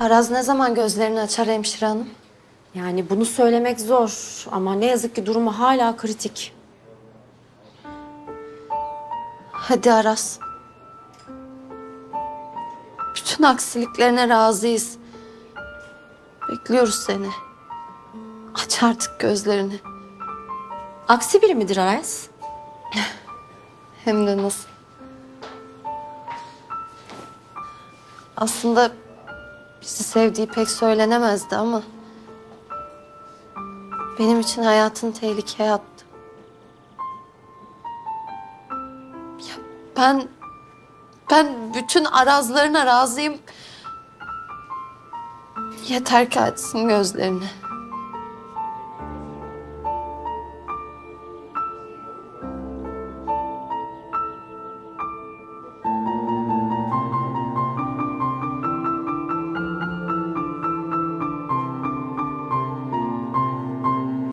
Araz ne zaman gözlerini açar hemşire hanım? Yani bunu söylemek zor ama ne yazık ki durumu hala kritik. Hadi Aras. Bütün aksiliklerine razıyız. Bekliyoruz seni. Aç artık gözlerini. Aksi biri midir Aras? Hem de nasıl. Aslında bizi sevdiği pek söylenemezdi ama... ...benim için hayatını tehlikeye attı. Ya ben... Ben bütün arazlarına razıyım. Yeter ki açsın gözlerini.